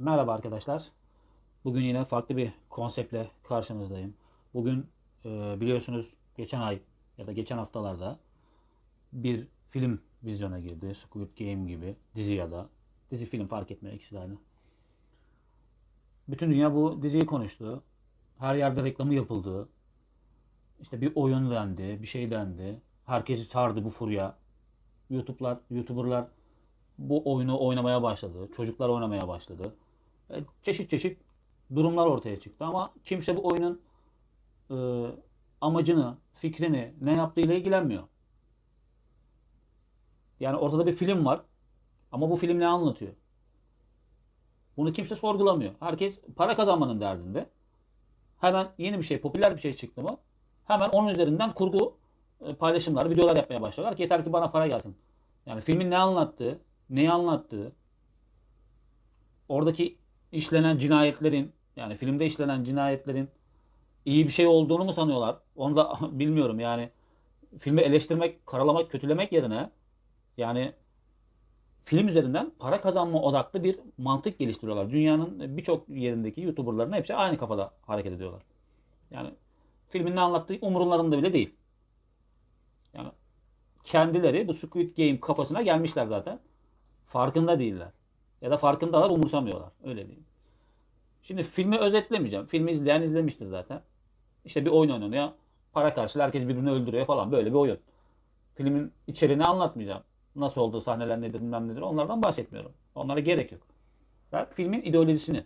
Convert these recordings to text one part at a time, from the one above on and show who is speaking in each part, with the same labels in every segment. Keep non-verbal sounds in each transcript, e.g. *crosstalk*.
Speaker 1: Merhaba arkadaşlar. Bugün yine farklı bir konseptle karşınızdayım. Bugün e, biliyorsunuz geçen ay ya da geçen haftalarda bir film vizyona girdi. Squid Game gibi dizi ya da dizi film fark etmiyor ikisi de aynı. Bütün dünya bu diziyi konuştu. Her yerde reklamı yapıldı. İşte bir oyun dendi, bir şey dendi. Herkesi sardı bu furya. YouTube'lar, YouTuber'lar bu oyunu oynamaya başladı. Çocuklar oynamaya başladı. E, Çeşit çeşit durumlar ortaya çıktı ama kimse bu oyunun e, amacını, fikrini, ne yaptığıyla ilgilenmiyor. Yani ortada bir film var ama bu film ne anlatıyor? Bunu kimse sorgulamıyor. Herkes para kazanmanın derdinde. Hemen yeni bir şey, popüler bir şey çıktı mı? Hemen onun üzerinden kurgu e, paylaşımlar, videolar yapmaya başlıyorlar ki yeter ki bana para gelsin. Yani filmin ne anlattığı, neyi anlattığı, oradaki işlenen cinayetlerin, yani filmde işlenen cinayetlerin iyi bir şey olduğunu mu sanıyorlar? Onu da *laughs* bilmiyorum yani. Filmi eleştirmek, karalamak, kötülemek yerine yani film üzerinden para kazanma odaklı bir mantık geliştiriyorlar. Dünyanın birçok yerindeki YouTuber'ların hepsi aynı kafada hareket ediyorlar. Yani filmin ne anlattığı umurlarında bile değil. Yani kendileri bu Squid Game kafasına gelmişler zaten. Farkında değiller. Ya da farkındalar umursamıyorlar. Öyle diyeyim. Şimdi filmi özetlemeyeceğim. Filmi izleyen izlemiştir zaten. İşte bir oyun oynanıyor. Para karşılığı herkes birbirini öldürüyor falan. Böyle bir oyun. Filmin içeriğini anlatmayacağım. Nasıl olduğu sahneler nedir bilmem nedir onlardan bahsetmiyorum. Onlara gerek yok. Ben filmin ideolojisini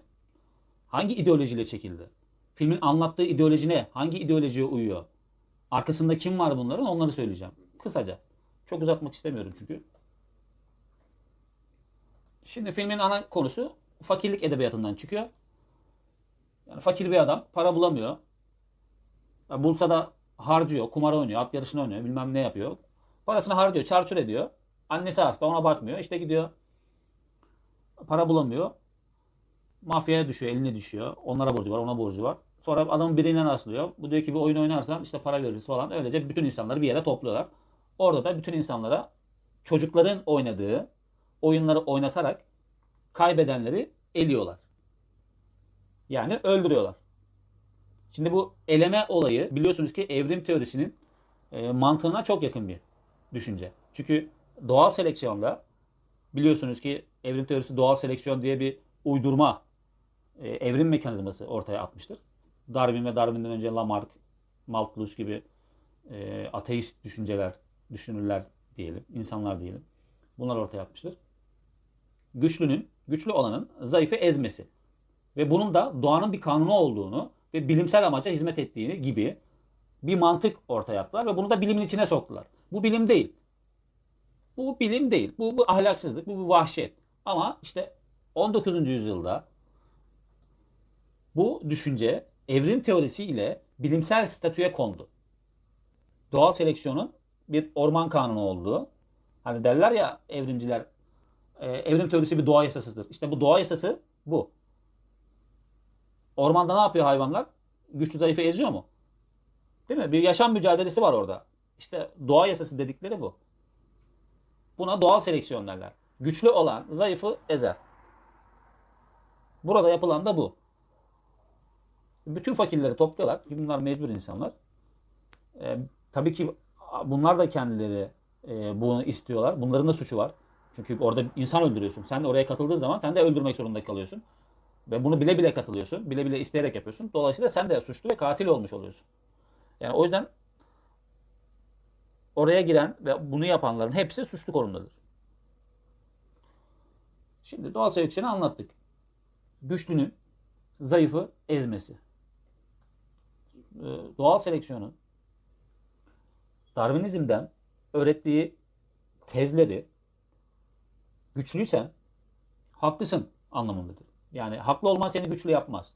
Speaker 1: hangi ideolojiyle çekildi? Filmin anlattığı ideoloji ne? Hangi ideolojiye uyuyor? Arkasında kim var bunların onları söyleyeceğim. Kısaca. Çok uzatmak istemiyorum çünkü. Şimdi filmin ana konusu fakirlik edebiyatından çıkıyor. Yani fakir bir adam para bulamıyor. Ya bulsa da harcıyor, kumar oynuyor, at yarışını oynuyor, bilmem ne yapıyor. Parasını harcıyor, çarçur ediyor. Annesi hasta ona bakmıyor. İşte gidiyor. Para bulamıyor. Mafyaya düşüyor, eline düşüyor. Onlara borcu var, ona borcu var. Sonra adamın biriyle rastlıyor. Bu diyor ki bir oyun oynarsan işte para veririz falan. Öylece bütün insanları bir yere topluyorlar. Orada da bütün insanlara çocukların oynadığı oyunları oynatarak kaybedenleri eliyorlar. Yani öldürüyorlar. Şimdi bu eleme olayı biliyorsunuz ki evrim teorisinin e, mantığına çok yakın bir düşünce. Çünkü doğal seleksiyonda biliyorsunuz ki evrim teorisi doğal seleksiyon diye bir uydurma e, evrim mekanizması ortaya atmıştır. Darwin ve Darwin'den önce Lamarck, Malthus gibi e, ateist düşünceler, düşünürler diyelim, insanlar diyelim. Bunlar ortaya atmıştır. Güçlünün, güçlü olanın zayıfı ezmesi ve bunun da doğanın bir kanunu olduğunu ve bilimsel amaca hizmet ettiğini gibi bir mantık ortaya attılar ve bunu da bilimin içine soktular. Bu bilim değil. Bu bilim değil. Bu, bu ahlaksızlık, bu bir vahşet. Ama işte 19. yüzyılda bu düşünce evrim teorisi ile bilimsel statüye kondu. Doğal seleksiyonun bir orman kanunu olduğu. Hani derler ya evrimciler e, evrim teorisi bir doğa yasasıdır. İşte bu doğa yasası bu. Ormanda ne yapıyor hayvanlar? Güçlü zayıfı eziyor mu? Değil mi? Bir yaşam mücadelesi var orada. İşte doğa yasası dedikleri bu. Buna doğal seleksiyon derler. Güçlü olan zayıfı ezer. Burada yapılan da bu. Bütün fakirleri topluyorlar. ki Bunlar mecbur insanlar. Ee, tabii ki bunlar da kendileri e, bunu istiyorlar. Bunların da suçu var. Çünkü orada insan öldürüyorsun. Sen de oraya katıldığın zaman sen de öldürmek zorunda kalıyorsun. Ve bunu bile bile katılıyorsun. Bile bile isteyerek yapıyorsun. Dolayısıyla sen de suçlu ve katil olmuş oluyorsun. Yani o yüzden oraya giren ve bunu yapanların hepsi suçlu konumdadır. Şimdi doğal seleksiyonu anlattık. Güçlünün zayıfı ezmesi. Ee, Doğal seleksiyonun Darwinizm'den öğrettiği tezleri güçlüysen haklısın anlamındadır. Yani haklı olman seni güçlü yapmaz.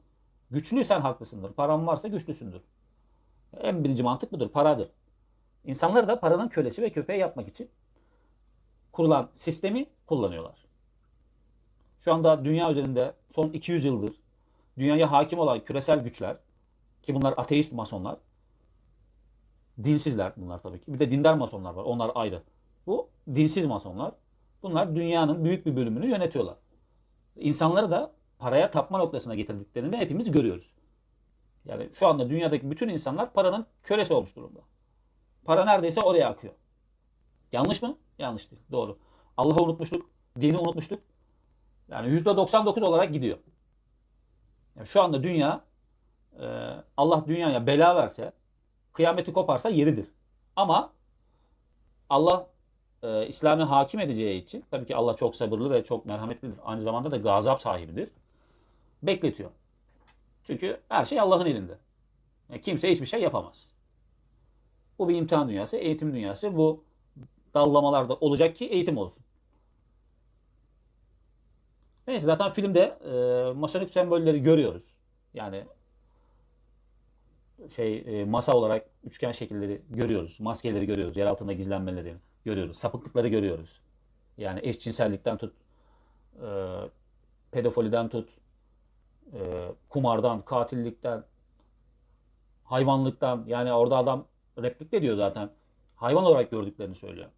Speaker 1: Güçlüysen haklısındır. Paran varsa güçlüsündür. En birinci mantık budur. Paradır. İnsanlar da paranın kölesi ve köpeği yapmak için kurulan sistemi kullanıyorlar. Şu anda dünya üzerinde son 200 yıldır dünyaya hakim olan küresel güçler ki bunlar ateist masonlar dinsizler bunlar tabii ki. Bir de dindar masonlar var. Onlar ayrı. Bu dinsiz masonlar. Bunlar dünyanın büyük bir bölümünü yönetiyorlar. İnsanları da paraya tapma noktasına getirdiklerini hepimiz görüyoruz. Yani şu anda dünyadaki bütün insanlar paranın kölesi olmuş durumda. Para neredeyse oraya akıyor. Yanlış mı? Yanlış değil. Doğru. Allah'ı unutmuştuk. Dini unutmuştuk. Yani %99 olarak gidiyor. Yani şu anda dünya e, Allah dünyaya bela verse, kıyameti koparsa yeridir. Ama Allah e, İslam'ı hakim edeceği için, tabii ki Allah çok sabırlı ve çok merhametlidir. Aynı zamanda da gazap sahibidir. Bekletiyor. Çünkü her şey Allah'ın elinde. Yani kimse hiçbir şey yapamaz. Bu bir imtihan dünyası, eğitim dünyası. Bu dallamalarda olacak ki eğitim olsun. Neyse zaten filmde e, masonik sembolleri görüyoruz. Yani şey e, masa olarak üçgen şekilleri görüyoruz. Maskeleri görüyoruz. Yer altında gizlenmeleri görüyoruz. Sapıklıkları görüyoruz. Yani eşcinsellikten tut, e, pedofiliden tut, e, kumardan, katillikten, hayvanlıktan. Yani orada adam replik de diyor zaten. Hayvan olarak gördüklerini söylüyor.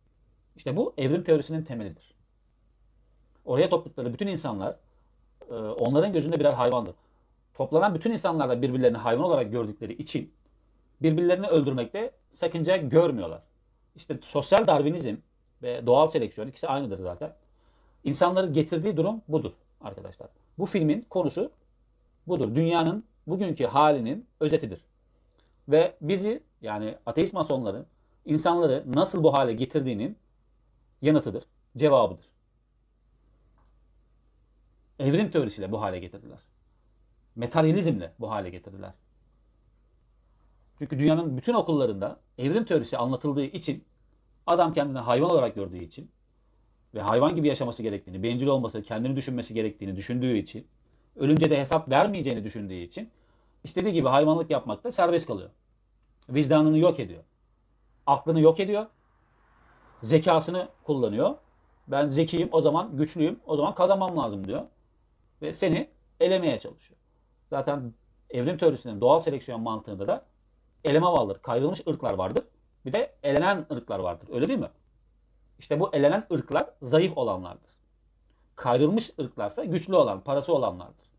Speaker 1: İşte bu evrim teorisinin temelidir. Oraya topladıkları bütün insanlar e, onların gözünde birer hayvandır. Toplanan bütün insanlar da birbirlerini hayvan olarak gördükleri için birbirlerini öldürmekte sakınca görmüyorlar. İşte sosyal darwinizm ve doğal seleksiyon ikisi aynıdır zaten. İnsanların getirdiği durum budur arkadaşlar. Bu filmin konusu budur. Dünyanın bugünkü halinin özetidir. Ve bizi yani ateist masonların insanları nasıl bu hale getirdiğinin yanıtıdır, cevabıdır. Evrim teorisiyle bu hale getirdiler. Materyalizmle bu hale getirdiler. Çünkü dünyanın bütün okullarında evrim teorisi anlatıldığı için adam kendini hayvan olarak gördüğü için ve hayvan gibi yaşaması gerektiğini, bencil olması, kendini düşünmesi gerektiğini düşündüğü için, ölünce de hesap vermeyeceğini düşündüğü için istediği gibi hayvanlık yapmakta serbest kalıyor. Vicdanını yok ediyor. Aklını yok ediyor. Zekasını kullanıyor. Ben zekiyim, o zaman güçlüyüm, o zaman kazanmam lazım diyor. Ve seni elemeye çalışıyor. Zaten evrim teorisinin doğal seleksiyon mantığında da eleme vardır. Kayrılmış ırklar vardır. Bir de elenen ırklar vardır. Öyle değil mi? İşte bu elenen ırklar zayıf olanlardır. Kayrılmış ırklarsa güçlü olan, parası olanlardır.